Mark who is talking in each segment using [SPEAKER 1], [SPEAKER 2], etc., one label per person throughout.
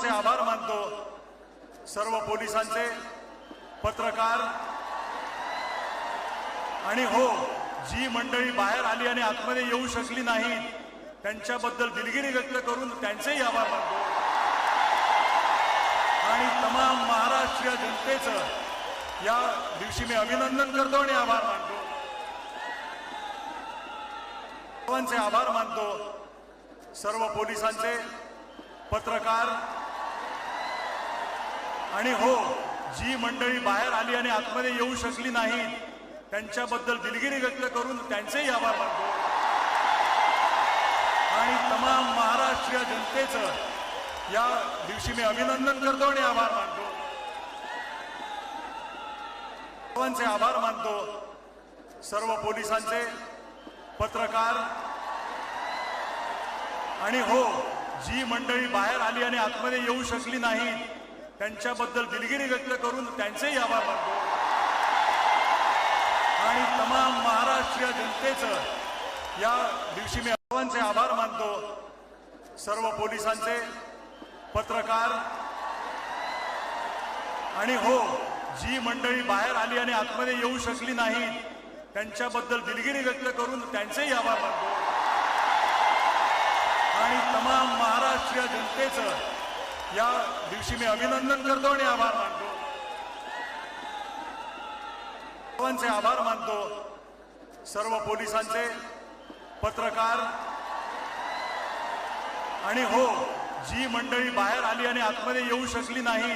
[SPEAKER 1] सर्वांचे आभार मानतो. सर्व पोलिसांचे पत्रकार. आणि हो जी मंडळी बाहेर आली आणि आतमध्ये येऊ शकली नाही त्यांच्याबद्दल दिलगिरी व्यक्त करून त्यांचेही आभार मानतो. आणि तमाम महाराष्ट्रीय जनतेचं या दिवशी मी अभिनंदन करतो आणि आभार मानतो. सर्वांचे आभार मानतो. सर्व पोलिसांचे पत्रकार आणि हो जी मंडळी बाहेर आली आणि आतमध्ये येऊ शकली नाही त्यांच्याबद्दल दिलगिरी व्यक्त करून त्यांचेही आभार मानतो. आणि तमाम महाराष्ट्रीय जनतेचं या दिवशी मी अभिनंदन करतो आणि आभार मानतो. सर्वांचे आभार मानतो. सर्व पोलिसांचे पत्रकार. आणि हो जी मंडळी बाहेर आली आणि आतमध्ये येऊ शकली नाही त्यांच्याबद्दल दिलगिरी व्यक्त करून त्यांचेही आभार मानतो आणि तमाम महाराष्ट्रीय जनतेचं या दिवशी मी सर्वांचे आभार मानतो. सर्व पोलिसांचे पत्रकार. आणि हो जी मंडळी बाहेर आली आणि आतमध्ये येऊ शकली नाही त्यांच्याबद्दल दिलगिरी व्यक्त करून त्यांचेही आभार मानतो आणि तमाम महाराष्ट्रीय जनतेचं या दिवशी मी अभिनंदन करतो आणि आभार मानतो. सर्वांचे आभार मानतो. सर्व पोलिसांचे पत्रकार. आणि हो जी मंडळी बाहेर आली आणि आतमध्ये येऊ शकली नाही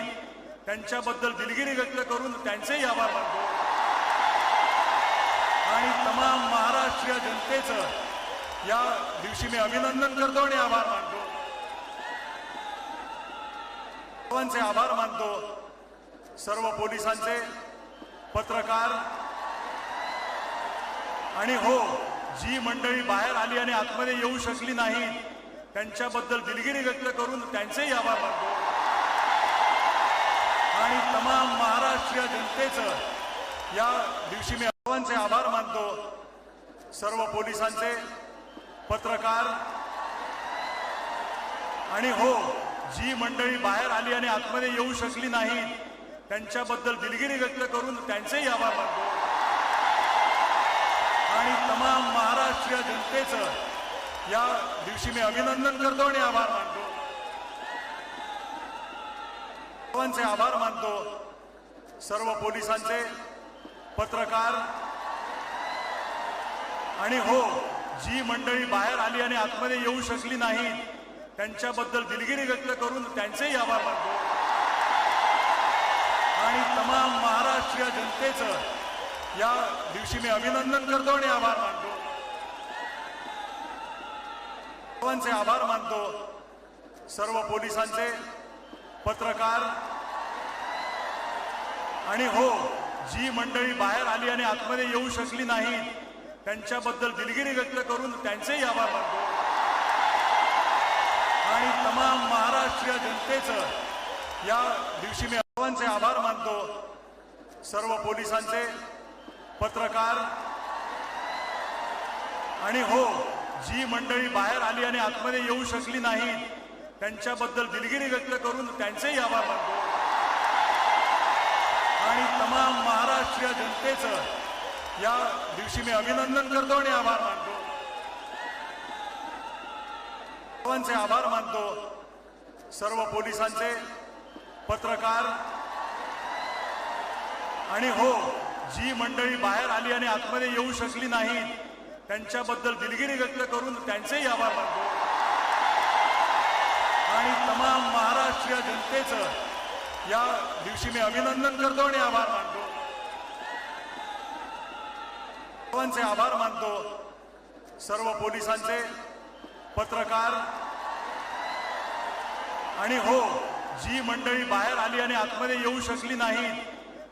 [SPEAKER 1] त्यांच्याबद्दल दिलगिरी व्यक्त करून त्यांचेही आभार मानतो. आणि तमाम महाराष्ट्रीय जनतेचं या दिवशी मी अभिनंदन करतो आणि आभार मानतो. सर्वांचे आभार मानतो. सर्व पोलिसांचे पत्रकार. आणि हो जी मंडळी बाहेर आली आणि आतमध्ये येऊ शकली नाही त्यांच्याबद्दल दिलगिरी व्यक्त करून त्यांचेही आभार मानतो. आणि तमाम महाराष्ट्रीय जनतेचं या दिवशी मी सर्वांचे आभार मानतो. सर्व पोलिसांचे पत्रकार. आणि हो जी मंडळी बाहेर आली आणि आतमध्ये येऊ शकली नाही त्यांच्याबद्दल दिलगिरी व्यक्त करून त्यांचेही आभार मानतो. आणि तमाम महाराष्ट्रीय जनतेचं या दिवशी मी अभिनंदन करतो आणि आभार मानतो. सर्वांचे आभार मानतो. सर्व पोलिसांचे पत्रकार. आणि हो जी मंडळी बाहेर आली आणि आतमध्ये येऊ शकली नाही त्यांच्याबद्दल दिलगिरी व्यक्त करून त्यांचेही आभार मानतो. आणि तमाम महाराष्ट्रीय जनतेचं या दिवशी मी अभिनंदन करतो आणि आभार मानतो. सर्वांचे आभार मानतो. सर्व पोलिसांचे पत्रकार. आणि हो जी मंडळी बाहेर आली आणि आतमध्ये येऊ शकली नाही त्यांच्याबद्दल दिलगिरी व्यक्त करून त्यांचेही आभार मानतो. आणि तमाम महाराष्ट्रीय जनतेचं या दिवशी मी सर्वांचे आभार मानतो. सर्व पोलिसांचे पत्रकार आणि हो जी मंडळी बाहेर आली आणि आतमध्ये येऊ शकली नाही त्यांच्याबद्दल दिलगिरी व्यक्त करून त्यांचेही आभार मानतो. आणि तमाम महाराष्ट्रीय जनतेचं या दिवशी मी अभिनंदन करतो आणि आभार मानतो. सर्वांचे आभार मानतो. सर्व पोलिसांचे पत्रकार. आणि हो जी मंडळी बाहेर आली आणि आतमध्ये येऊ शकली नाही त्यांच्याबद्दल दिलगिरी व्यक्त करून त्यांचेही आभार मानतो. आणि तमाम महाराष्ट्रीय जनतेचं या दिवशी मी अभिनंदन करतो आणि आभार मानतो. सर्वांचे आभार मानतो. सर्व पोलिसांचे पत्रकार आणि हो जी मंडळी बाहेर आली आणि आतमध्ये येऊ शकली नाही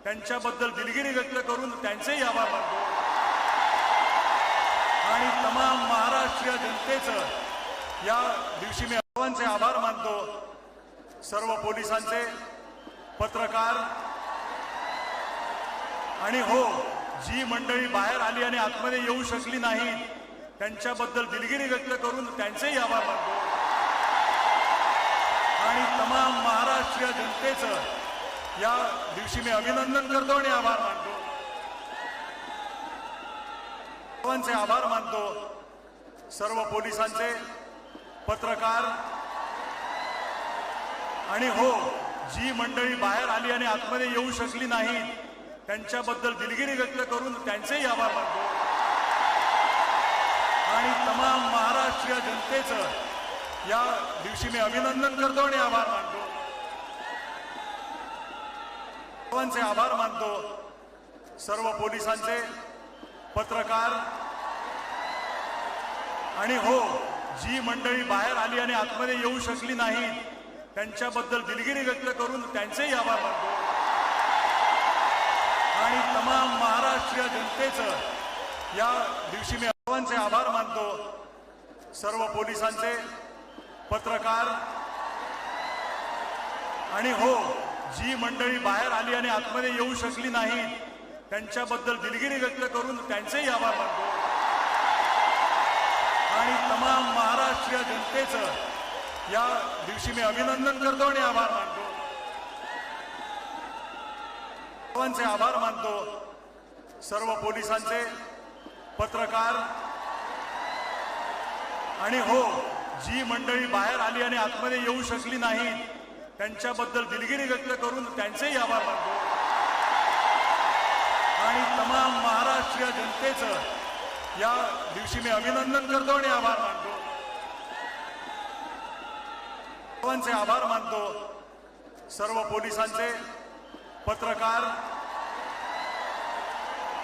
[SPEAKER 1] त्यांच्याबद्दल दिलगिरी व्यक्त करून त्यांचेही आभार मानतो. आणि तमाम महाराष्ट्रीय जनतेचं या दिवशी मी सर्वांचे आभार मानतो. सर्व पोलिसांचे पत्रकार आणि हो जी मंडळी बाहेर आली आणि आतमध्ये येऊ शकली नाही त्यांच्याबद्दल दिलगिरी व्यक्त करून त्यांचेही आभार मानतो. आणि तमाम महाराष्ट्रीय जनतेचं या दिवशी मी अभिनंदन करतो आणि आभार मानतो. सर्वांचे आभार मानतो. सर्व पोलिसांचे पत्रकार. आणि हो जी मंडळी बाहेर आली आणि आतमध्ये येऊ शकली नाही त्यांच्याबद्दल दिलगिरी व्यक्त करून त्यांचेही आभार मानतो. आणि तमाम महाराष्ट्रीय जनतेचं या दिवशी मी अभिनंदन करतो आणि आभार मानतो. सर्वांचे आभार मानतो. सर्व पोलिसांचे पत्रकार. आणि हो जी मंडळी बाहेर आली आणि आतमध्ये येऊ शकली नाही त्यांच्याबद्दल दिलगिरी व्यक्त करून त्यांचेही आभार मानतो. आणि तमाम महाराष्ट्रीय जनतेचं या दिवशी मी सर्वांचे आभार मानतो. सर्व पोलिसांचे पत्रकार. आणि हो जी मंडळी बाहेर आली आणि आतमध्ये येऊ शकली नाही त्यांच्याबद्दल दिलगिरी व्यक्त करून त्यांचेही आभार मानतो. आणि तमाम महाराष्ट्रीय जनतेचं या दिवशी मी अभिनंदन करतो आणि आभार मानतो. सर्वांचे आभार मानतो. सर्व पोलिसांचे पत्रकार. आणि हो जी मंडळी बाहेर आली आणि आतमध्ये येऊ शकली नाही त्यांच्याबद्दल दिलगिरी व्यक्त करून त्यांचेही आभार मानतो. आणि तमाम महाराष्ट्रीय जनतेचं या दिवशी मी अभिनंदन करतो आणि आभार मानतो. सर्वांचे आभार मानतो. सर्व पोलिसांचे पत्रकार.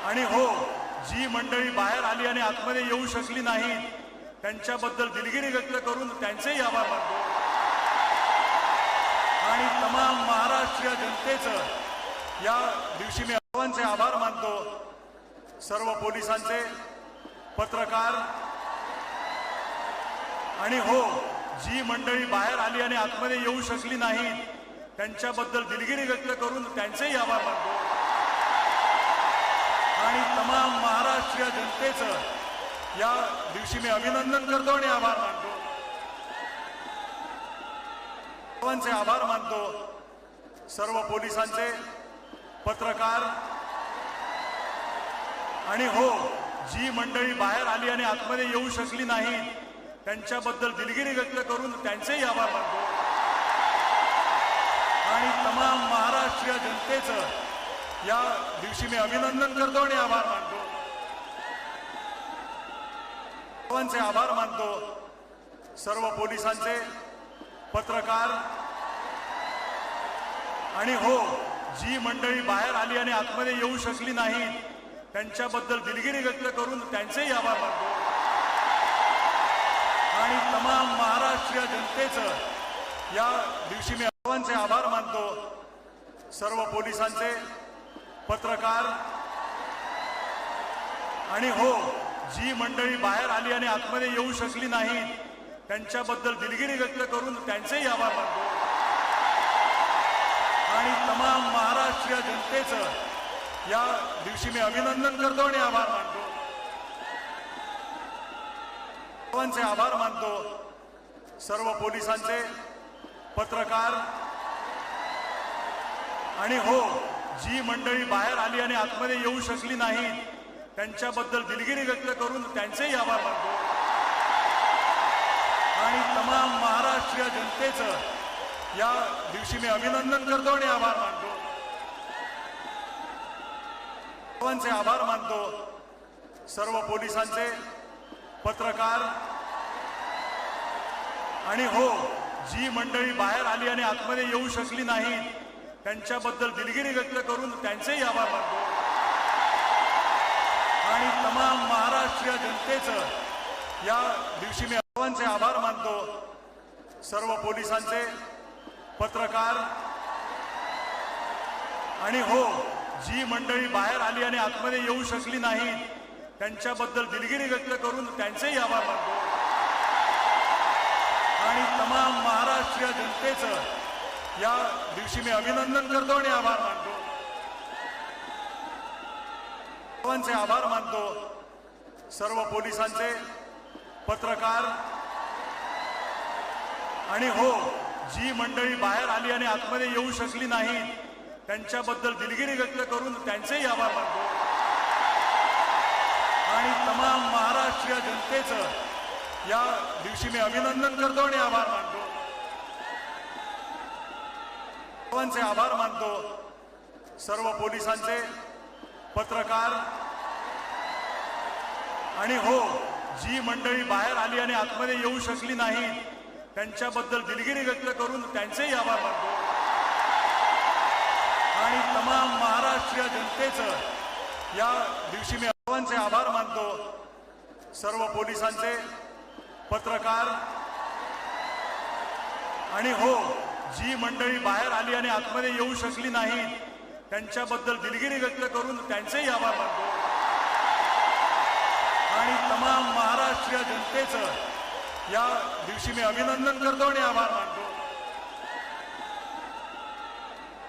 [SPEAKER 1] आणि हो जी मंडळी बाहेर आली आणि आतमध्ये येऊ शकली नाही त्यांच्याबद्दल दिलगिरी व्यक्त करून त्यांचेही आभार मानतो आणि तमाम महाराष्ट्रीय जनतेचं या दिवशी मी सर्वांचे आभार मानतो. सर्व पोलिसांचे पत्रकार आणि हो जी मंडळी बाहेर आली आणि आतमध्ये येऊ शकली नाही त्यांच्याबद्दल दिलगिरी व्यक्त करून त्यांचेही आभार मानतो आणि तमाम महाराष्ट्रीय जनतेचं या दिवशी मी अभिनंदन करतो आणि आभार मानतो. सर्वांचे आभार मानतो. सर्व पोलिसांचे पत्रकार. आणि हो जी मंडळी बाहेर आली आणि आतमध्ये येऊ शकली नाही त्यांच्याबद्दल दिलगिरी व्यक्त करून त्यांचेही आभार मानतो. आणि तमाम महाराष्ट्रीय जनतेचं या दिवशी मी अभिनंदन करतो आणि आभार मानतो. सर्वांचे आभार मानतो. सर्व पोलिसांचे पत्रकार. आणि हो जी मंडळी बाहेर आली आणि आतमध्ये येऊ शकली नाही त्यांच्याबद्दल दिलगिरी व्यक्त करून त्यांचेही आभार मानतो. आणि तमाम महाराष्ट्रीय जनतेचं या दिवशी मी सर्वांचे आभार मानतो. सर्व पोलिसांचे पत्रकार. आणि हो जी मंडळी बाहेर आली आणि आतमध्ये येऊ शकली नाही त्यांच्याबद्दल दिलगिरी व्यक्त करून त्यांचेही आभार मानतो. आणि तमाम महाराष्ट्रीय जनतेचं या दिवशी मी अभिनंदन करतो आणि आभार मानतो. सर्वांचे आभार मानतो. सर्व पोलिसांचे पत्रकार. आणि हो जी मंडळी बाहेर आली आणि आतमध्ये येऊ शकली नाही त्यांच्याबद्दल दिलगिरी व्यक्त करून त्यांचेही आभार मानतो आणि तमाम महाराष्ट्रीय जनतेचं या दिवशी मी अभिनंदन करतो आणि आभार मानतो. सर्वांचे आभार मानतो. सर्व पोलिसांचे पत्रकार. आणि हो जी मंडळी बाहेर आली आणि आतमध्ये येऊ शकली नाही त्यांच्याबद्दल दिलगिरी व्यक्त करून त्यांचेही आभार मानतो. आणि तमाम महाराष्ट्रीय जनतेचं या दिवशी मी सर्वांचे आभार मानतो. सर्व पोलिसांचे पत्रकार. आणि हो जी मंडळी बाहेर आली आणि आतमध्ये येऊ शकली नाही त्यांच्याबद्दल दिलगिरी व्यक्त करून त्यांचेही आभार मानतो. आणि तमाम महाराष्ट्रीय जनतेचं या दिवशी मी अभिनंदन करतो आणि आभार मानतो. सर्वांचे आभार मानतो. सर्व पोलिसांचे पत्रकार. आणि हो जी मंडळी बाहेर आली आणि आतमध्ये येऊ शकली नाही त्यांच्याबद्दल दिलगिरी व्यक्त करून त्यांचेही आभार मानतो. आणि तमाम महाराष्ट्रीय जनतेचं या दिवशी मी अभिनंदन करतो आणि आभार मानतो. सर्वांचे आभार मानतो. सर्व पोलिसांचे पत्रकार. आणि हो जी मंडळी बाहेर आली आणि आतमध्ये येऊ शकली नाही त्यांच्याबद्दल दिलगिरी व्यक्त करून त्यांचेही आभार मानतो. आणि तमाम महाराष्ट्रीय जनतेचं या दिवशी मी सर्वांचे आभार मानतो. सर्व पोलिसांचे पत्रकार. आणि हो जी मंडळी बाहेर आली आणि आतमध्ये येऊ शकली नाही त्यांच्याबद्दल दिलगिरी व्यक्त करून त्यांचेही आभार मानतो. आणि तमाम महाराष्ट्रीय जनतेचं या दिवशी मी अभिनंदन करतो आणि आभार मानतो.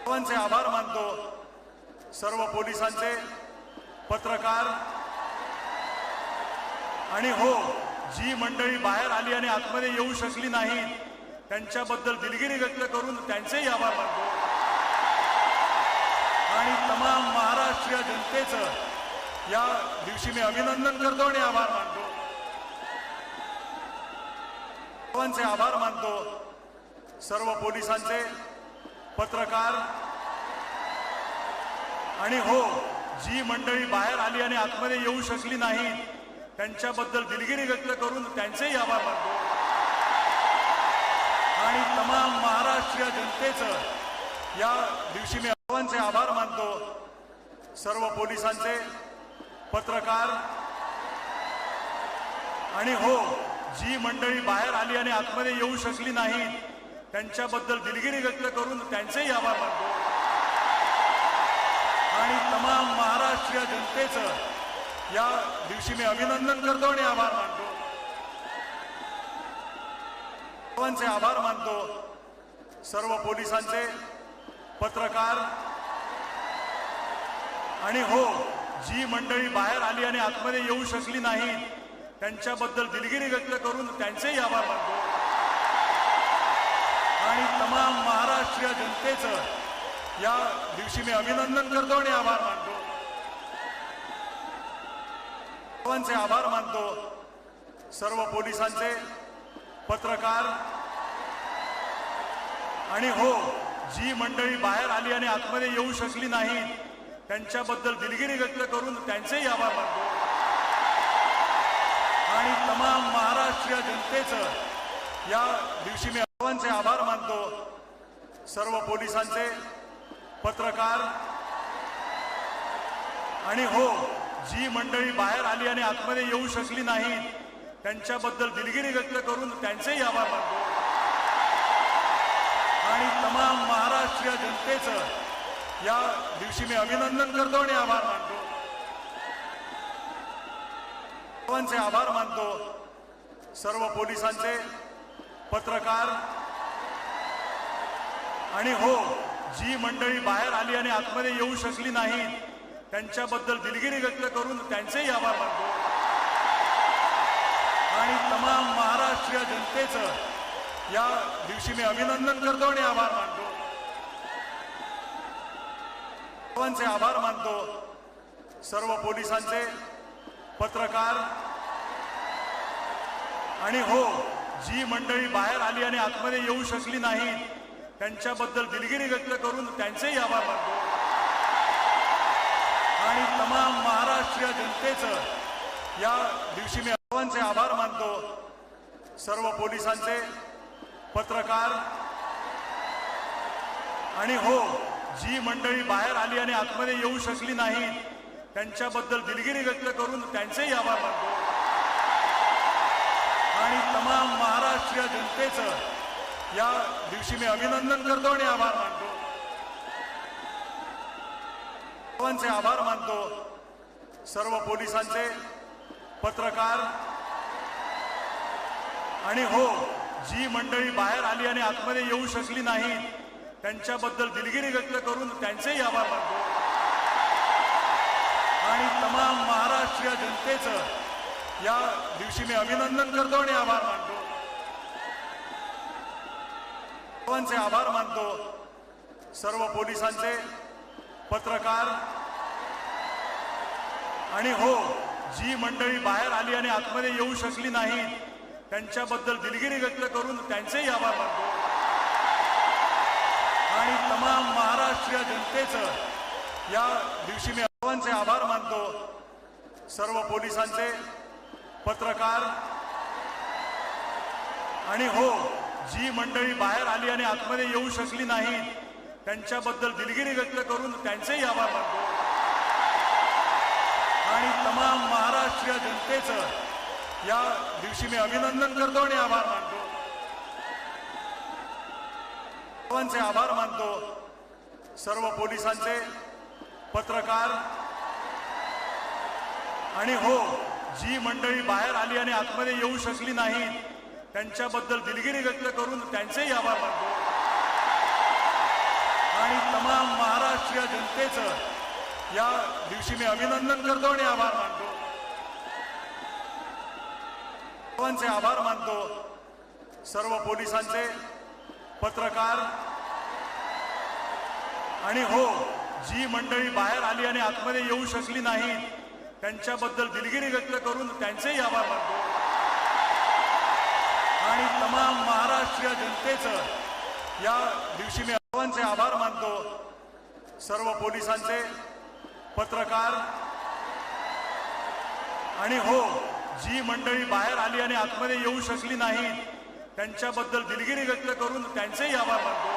[SPEAKER 1] सर्वांचे आभार मानतो. सर्व पोलिसांचे पत्रकार. आणि हो जी मंडळी बाहेर आली आणि आतमध्ये येऊ शकली नाही त्यांच्याबद्दल दिलगिरी व्यक्त करून त्यांचेही आभार मानतो आणि तमाम महाराष्ट्रीय जनतेचं या दिवशी मी अभिनंदन करतो आणि आभार मानतो. सर्वांचे आभार मानतो. सर्व पोलिसांचे पत्रकार. आणि हो जी मंडळी बाहेर आली आणि आतमध्ये येऊ शकली नाही त्यांच्याबद्दल दिलगिरी व्यक्त करून त्यांचेही आभार मानतो आणि तमाम महाराष्ट्रीय जनतेचं या दिवशी मी सर्वांचे आभार मानतो. सर्व पोलिसांचे पत्रकार आणि हो जी मंडळी बाहेर आली आणि आतमध्ये येऊ शकली नाही त्यांच्याबद्दल दिलगिरी व्यक्त करून त्यांचेही आभार मानतो. आणि तमाम महाराष्ट्रीय जनतेचं या दिवशी मी अभिनंदन करतो आणि आभार मानतो. सर्वांचे आभार मानतो. सर्व पोलिसांचे पत्रकार. आणि हो जी मंडळी बाहेर आली आणि आतमध्ये येऊ शकली नाही त्यांच्याबद्दल दिलगिरी व्यक्त करून त्यांचेही आभार मानतो. आणि तमाम महाराष्ट्रीय जनतेचं या दिवशी मी अभिनंदन करतो आणि आभार मानतो. सर्वांचे आभार मानतो. सर्व पोलिसांचे पत्रकार आणि हो जी मंडळी बाहेर आली आणि आतमध्ये येऊ शकली नाही त्यांच्याबद्दल दिलगिरी व्यक्त करून त्यांचेही आभार मानतो. आणि तमाम महाराष्ट्रीय जनतेचं या दिवशी मी सर्वांचे आभार मानतो. सर्व पोलिसांचे पत्रकार आणि हो जी मंडळी बाहेर आली आणि आतमध्ये येऊ शकली नाही त्यांच्याबद्दल दिलगिरी व्यक्त करून त्यांचेही आभार मानतो. आणि तमाम महाराष्ट्रीय जनतेचं या दिवशी मी अभिनंदन करतो आणि आभार मानतो. सर्वांचे आभार मानतो. सर्व पोलिसांचे पत्रकार. आणि हो जी मंडळी बाहेर आली आणि आतमध्ये येऊ शकली नाही त्यांच्याबद्दल दिलगिरी व्यक्त करून त्यांचेही आभार मानतो. आणि तमाम महाराष्ट्रीय जनतेचं या दिवशी मी अभिनंदन करतो आणि आभार मानतो. सर्वांचे आभार मानतो. सर्व पोलिसांचे पत्रकार. आणि हो जी मंडळी बाहेर आली आणि आतमध्ये येऊ शकली नाही त्यांच्याबद्दल दिलगिरी व्यक्त करून त्यांचेही आभार मानतो. आणि तमाम महाराष्ट्रीय जनतेचं या दिवशी मी सर्वांचे आभार मानतो. सर्व पोलिसांचे पत्रकार. आणि हो जी मंडळी बाहेर आली आणि आतमध्ये येऊ शकली नाही त्यांच्याबद्दल दिलगिरी व्यक्त करून त्यांचेही आभार मानतो. आणि तमाम महाराष्ट्रीय जनतेचं या दिवशी मी अभिनंदन करतो आणि आभार मानतो. सर्वांचे आभार मानतो. सर्व पोलिसांचे पत्रकार. आणि हो जी मंडळी बाहेर आली आणि आतमध्ये येऊ शकली नाही त्यांच्याबद्दल दिलगिरी व्यक्त करून त्यांचेही आभार मानतो. आणि तमाम महाराष्ट्रीय जनतेचं या दिवशी मी अभिनंदन करतो आणि आभार मानतो. सर्वांचे आभार मानतो. सर्व पोलिसांचे पत्रकार. आणि हो जी मंडळी बाहेर आली आणि आतमध्ये येऊ शकली नाही त्यांच्याबद्दल दिलगिरी व्यक्त करून त्यांचेही आभार मानतो. आणि तमाम महाराष्ट्रीय जनतेचं या दिवशी मी सर्वांचे आभार मानतो. सर्व पोलिसांचे पत्रकार आणि हो जी मंडळी बाहेर आली आणि आतमध्ये येऊ शकली नाही त्यांच्याबद्दल दिलगिरी व्यक्त करून त्यांचेही आभार मानतो. आणि तमाम महाराष्ट्रीय जनतेचं या दिवशी मी अभिनंदन करतो आणि आभार मानतो. सर्वांचे आभार मानतो. सर्व पोलिसांचे पत्रकार. आणि हो जी मंडळी बाहेर आली आणि आतमध्ये येऊ शकली नाही त्यांच्याबद्दल दिलगिरी व्यक्त करून त्यांचेही आभार मानतो. आणि तमाम महाराष्ट्रीय जनतेचं या दिवशी मी अभिनंदन करतो आणि आभार मानतो. सर्वांचे आभार मानतो. सर्व पोलिसांचे पत्रकार. आणि हो जी मंडळी बाहेर आली आणि आतमध्ये येऊ शकली नाही त्यांच्याबद्दल दिलगिरी व्यक्त करून त्यांचेही आभार मानतो. आणि तमाम महाराष्ट्रीय जनतेचं या दिवशी मी सर्वांचे आभार मानतो. सर्व पोलिसांचे पत्रकार. आणि हो जी मंडळी बाहेर आली आणि आतमध्ये येऊ शकली नाही त्यांच्याबद्दल दिलगिरी व्यक्त करून त्यांचेही आभार मानतो.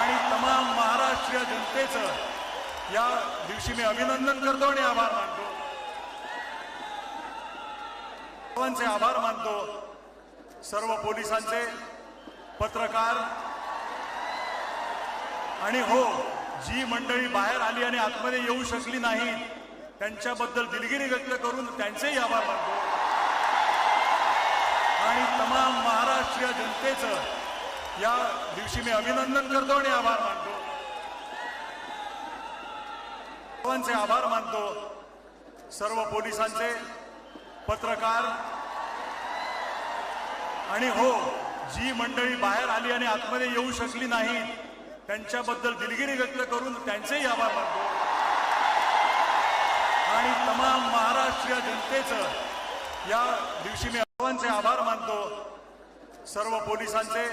[SPEAKER 1] आणि तमाम महाराष्ट्रीय जनतेचं या दिवशी मी अभिनंदन करतो आणि आभार मानतो. सर्वांचे आभार मानतो. सर्व पोलिसांचे पत्रकार. आणि हो जी मंडळी बाहेर आली आणि आतमध्ये येऊ शकली नाही त्यांच्याबद्दल दिलगिरी व्यक्त करून त्यांचेही आभार मानतो. आणि तमाम महाराष्ट्रीय जनतेचं या दिवशी मी अभिनंदन करतो आणि आभार मानतो. सर्वांचे आभार मानतो. सर्व पोलिसांचे पत्रकार. आणि हो जी मंडळी बाहेर आली आणि आतमध्ये येऊ शकली नाहीत त्यांच्याबद्दल दिलगिरी व्यक्त करून त्यांचेही आभार मानतो. आणि तमाम महाराष्ट्रीय जनतेचं या दिवशी मी सर्वांचे आभार मानतो. सर्व पोलिसांचे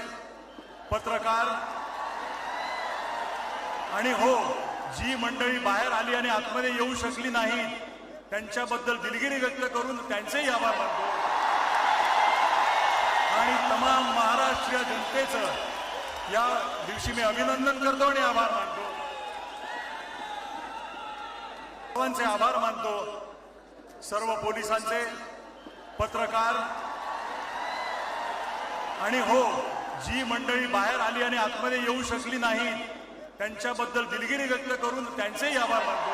[SPEAKER 1] पत्रकार. आणि हो जी मंडळी बाहेर आली आणि आतमध्ये येऊ शकली नाही त्यांच्याबद्दल दिलगिरी व्यक्त करून त्यांचेही आभार मानतो. आणि तमाम महाराष्ट्रीय जनतेचं या दिवशी मी अभिनंदन करतो आणि आभार मानतो. सर्वांचे आभार मानतो. सर्व पोलिसांचे पत्रकार. आणि हो जी मंडळी बाहेर आली आणि आतमध्ये येऊ शकली नाही त्यांच्याबद्दल दिलगिरी व्यक्त करून त्यांचेही आभार मानतो.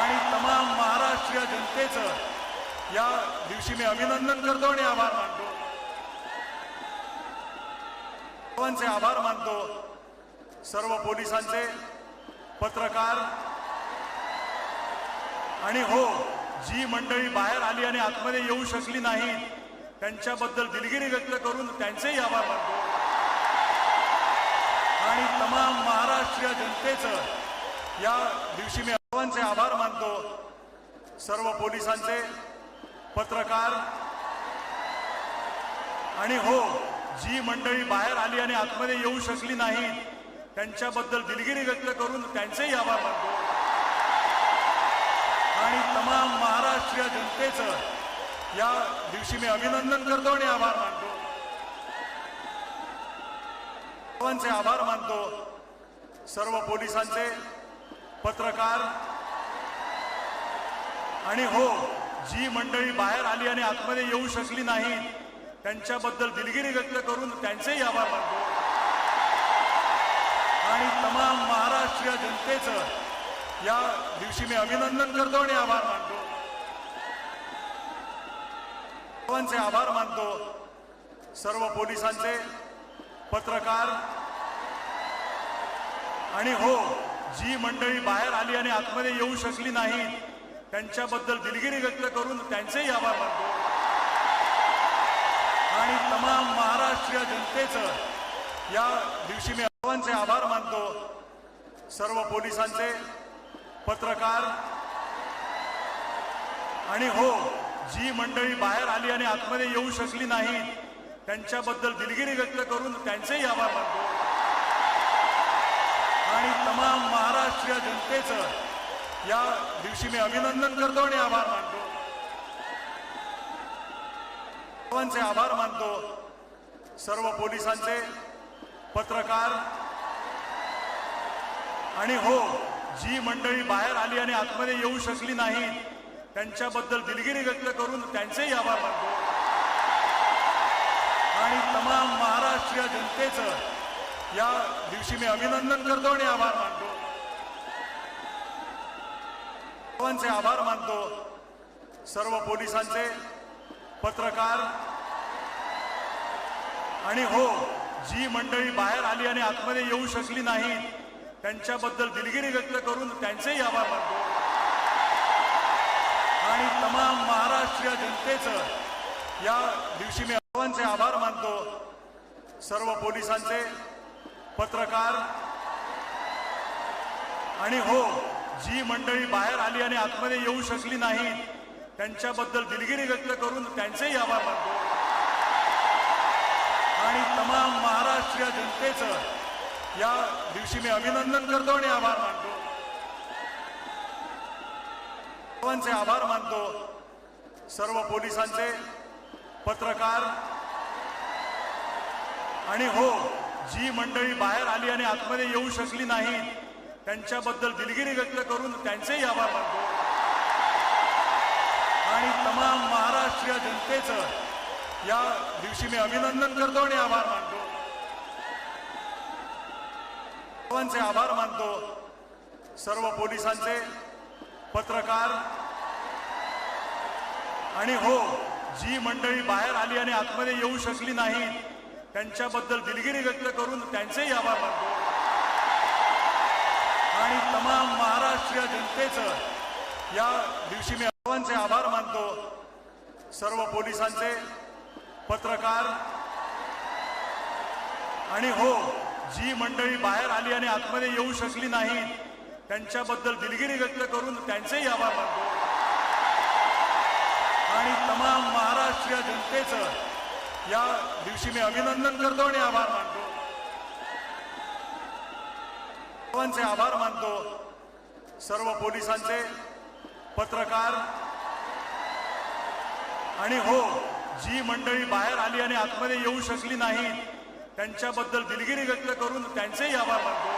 [SPEAKER 1] आणि तमाम महाराष्ट्रीय जनतेचं या दिवशी मी अभिनंदन करतो आणि आभार मानतो. सर्वांचे आभार मानतो. सर्व पोलिसांचे पत्रकार. आणि हो जी मंडळी बाहेर आली आणि आतमध्ये येऊ शकली नाही त्यांच्याबद्दल दिलगिरी व्यक्त करून त्यांचेही आभार मानतो. आणि तमाम महाराष्ट्रीय जनतेचं या दिवशी मी सर्वांचे आभार मानतो. सर्व पोलिसांचे पत्रकार. आणि हो जी मंडळी बाहेर आली आणि आतमध्ये येऊ शकली नाही त्यांच्याबद्दल दिलगिरी व्यक्त करून त्यांचेही आभार मानतो. आणि तमाम महाराष्ट्रीय जनतेचं या दिवशी मी अभिनंदन करतो आणि आभार मानतो. सर्वांचे आभार मानतो. सर्व पोलिसांचे पत्रकार. आणि हो जी मंडळी बाहेर आली आणि आतमध्ये येऊ शकली नाही त्यांच्याबद्दल दिलगिरी व्यक्त करून त्यांचेही आभार मानतो. आणि तमाम महाराष्ट्रीय जनतेचं या दिवशी मी अभिनंदन करतो आणि आभार मानतो. सर्वांचे आभार मानतो. सर्व पोलिसांचे पत्रकार. आणि हो जी मंडळी बाहेर आली आणि आतमध्ये येऊ शकली नाही त्यांच्याबद्दल दिलगिरी व्यक्त करून त्यांचेही आभार मानतो. आणि तमाम महाराष्ट्रीय जनतेचं या दिवशी मी सर्वांचे आभार मानतो. सर्व पोलिसांचे पत्रकार. आणि हो जी मंडळी बाहेर आली आणि आतमध्ये येऊ शकली नाही त्यांच्याबद्दल दिलगिरी व्यक्त करून त्यांचेही आभार मानतो. आणि तमाम महाराष्ट्रीय जनतेचं या दिवशी मी अभिनंदन करतो आणि आभार मानतो. सर्वांचे आभार मानतो. सर्व पोलिसांचे पत्रकार. आणि हो जी मंडळी बाहेर आली आणि आतमध्ये येऊ शकली नाही त्यांच्याबद्दल दिलगिरी व्यक्त करून त्यांचेही आभार मानतो. आणि तमाम महाराष्ट्रीय जनतेचं या दिवशी मी अभिनंदन करतो आणि आभार मानतो. सर्वांचे आभार मानतो. सर्व पोलिसांचे पत्रकार. आणि हो जी मंडळी बाहेर आली आणि आतमध्ये येऊ शकली नाही त्यांच्याबद्दल दिलगिरी व्यक्त करून त्यांचेही आभार मानतो. आणि तमाम महाराष्ट्रीय जनतेचं या दिवशी मी सर्वांचे आभार मानतो. सर्व पोलिसांचे पत्रकार. आणि हो जी मंडळी बाहेर आली आणि आतमध्ये येऊ शकली नाही त्यांच्याबद्दल दिलगिरी व्यक्त करून त्यांचेही आभार मानतो. आणि तमाम महाराष्ट्रीय जनतेचं या दिवशी मी अभिनंदन करतो आणि आभार मानतो. सर्वांचे आभार मानतो. सर्व पोलिसांचे पत्रकार. आणि हो जी मंडळी बाहेर आली आणि आतमध्ये येऊ शकली नाही त्यांच्याबद्दल दिलगिरी व्यक्त करून त्यांचेही आभार मानतो. आणि तमाम महाराष्ट्रीय जनतेचं या दिवशी मी अभिनंदन करतो आणि आभार मानतो. सर्वांचे आभार मानतो. सर्व पोलिसांचे पत्रकार. आणि हो जी मंडळी बाहेर आली आणि आतमध्ये येऊ शकली नाही त्यांच्याबद्दल दिलगिरी व्यक्त करून त्यांचेही आभार मानतो. आणि तमाम महाराष्ट्रीय जनतेचं या दिवशी मी सर्वांचे आभार मानतो. सर्व पोलिसांचे पत्रकार. आणि हो जी मंडळी बाहेर आली आणि आतमध्ये येऊ शकली नाही त्यांच्याबद्दल दिलगिरी व्यक्त करून त्यांचेही आभार मानतो. आणि तमाम महाराष्ट्रीय जनतेचं या दिवशी मी अभिनंदन करतो आणि आभार मानतो. सर्वांचे आभार मानतो. सर्व पोलिसांचे पत्रकार. आणि हो जी मंडळी बाहेर आली आणि आतमध्ये येऊ शकली नाही त्यांच्याबद्दल दिलगिरी व्यक्त करून त्यांचेही आभार मानतो.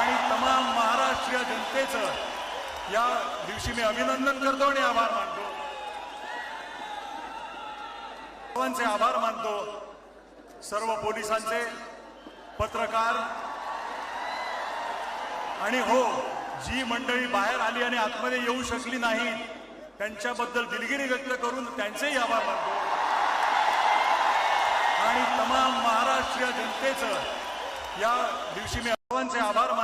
[SPEAKER 1] आणि तमाम महाराष्ट्रीय जनतेचं या दिवशी मी अभिनंदन करतो आणि आभार मानतो. सर्वांचे आभार मानतो. सर्व पोलिसांचे पत्रकार. आणि हो जी मंडळी बाहेर आली आणि आतमध्ये येऊ शकली नाही त्यांच्याबद्दल दिलगिरी व्यक्त करून त्यांचेही आभार मानतो. आणि तमाम महाराष्ट्रीय जनतेचं या दिवशी मी आव्हानचे आभार मानतो